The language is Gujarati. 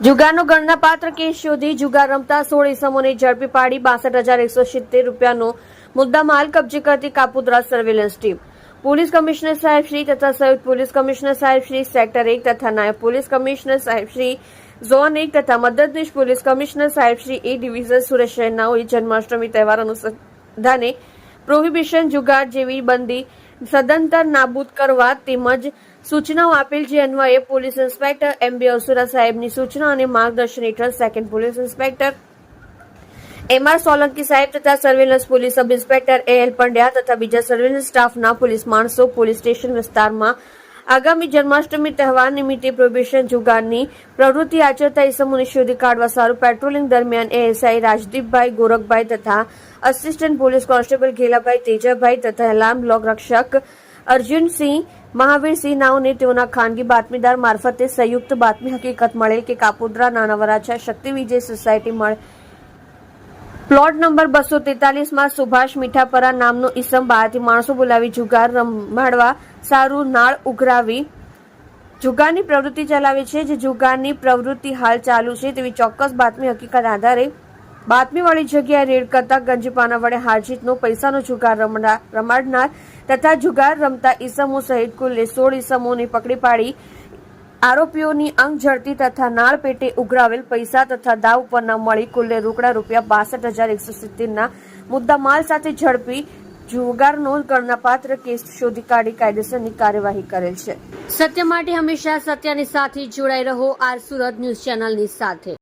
જુગારનો ગણનાપાત્ર કેસ શોધી જુગાર રમતા સોળ ઇસમોને ઝડપી પાડી બાસઠ હજાર એકસો સિત્તેર રૂપિયાનો મુદ્દામાલ કબજે કરતી Kapodra surveillance team. Police commissioner સાહેબ શ્રી તથા સંયુક્ત પોલીસ કમિશનર સાહેબ શ્રી સેક્ટર એક તથા નાયબ પોલીસ કમિશનર સાહેબ શ્રી ઝોન એક તથા મદદનીશ પોલીસ કમિશનર સાહેબ શ્રી એ ડિવિઝન સુરત શહેરનાઓએ જન્માષ્ટમી તહેવાર અનુસંધાને પ્રોહિબિશન જુગાર જેવી બંદી સદંતર નાબૂદ કરવા તેમજ સૂચનાઓ આપેલ જે અન્વયે પોલીસ ઇન્સ્પેક્ટર એમ બી અસુરા સાહેબની સૂચના અને માર્ગદર્શન હેઠળ second police inspector M R Solanki સાહેબ તથા surveillance police sub inspector A L Pandya તથા બીજા સર્વેલન્સ સ્ટાફના પોલીસ માણસો પોલીસ સ્ટેશન વિસ્તારમાં આગામી જન્માષ્ટમી તહેવાર નિમિત્તે પ્રોબેશન જુગારની પ્રવૃત્તિ આચરતા ઇસમોને શોધી કાઢવા સારું પેટ્રોલિંગ દરમિયાન એએસઆઈ રાજદીપભાઈ ગોરખભાઈ તથા અસિસ્ટન્ટ પોલીસ કોન્સ્ટેબલ ઘેલાભાઈ તેજાભાઈ તથા એલામ બ્લોક રક્ષક અર્જુનસિંહ મહાવીરસિંહ નાઓને તેઓના ખાનગી બાતમીદાર મારફતે સંયુક્ત બાતમી હકીકત મળેલ કે કાપોદ્રા નાના વરાછા શક્તિ વિજય સોસાયટી મળે પ્લોટ નંબર બસો તેતાલીસમાં સુભાષ મીઠાપરા નામનો ઈસમ બહારથી માણસો બોલાવી જુગાર રમાડવા સારું નાળ ઉઘરાવી જુગારની પ્રવૃત્તિ ચલાવે છે, જે જુગારની પ્રવૃત્તિ હાલ ચાલુ છે. તેવી ચોક્કસ બાતમી હકીકત આધારે બાતમીવાળી જગ્યાએ રેડ કરતા ગંજપાના વડે હારજીતનો પૈસાનો જુગાર રમડા- રમાડનાર તથા જુગાર રમતા ઈસમો સહિત કુલ સોળ ઈસમોને પકડી પાડી આરોપીઓની અંગ ઝડપી તથા નાળ પેટે ઉઘરાવેલ પૈસા તથા દાવ પરના મળી કુલ્લે રોકડા રૂપિયા બાસઠ હજાર એકસો સિત્તેરના મુદ્દા માલ સાથે ઝડપી જુગારનો ગણનાપાત્ર કેસ શોધી કાઢી કાયદેસરની કાર્યવાહી કરેલ છે. સત્ય માટે હંમેશા સત્યની સાથે જોડાઈ રહો આર સુરત ન્યૂઝ ચેનલની સાથે.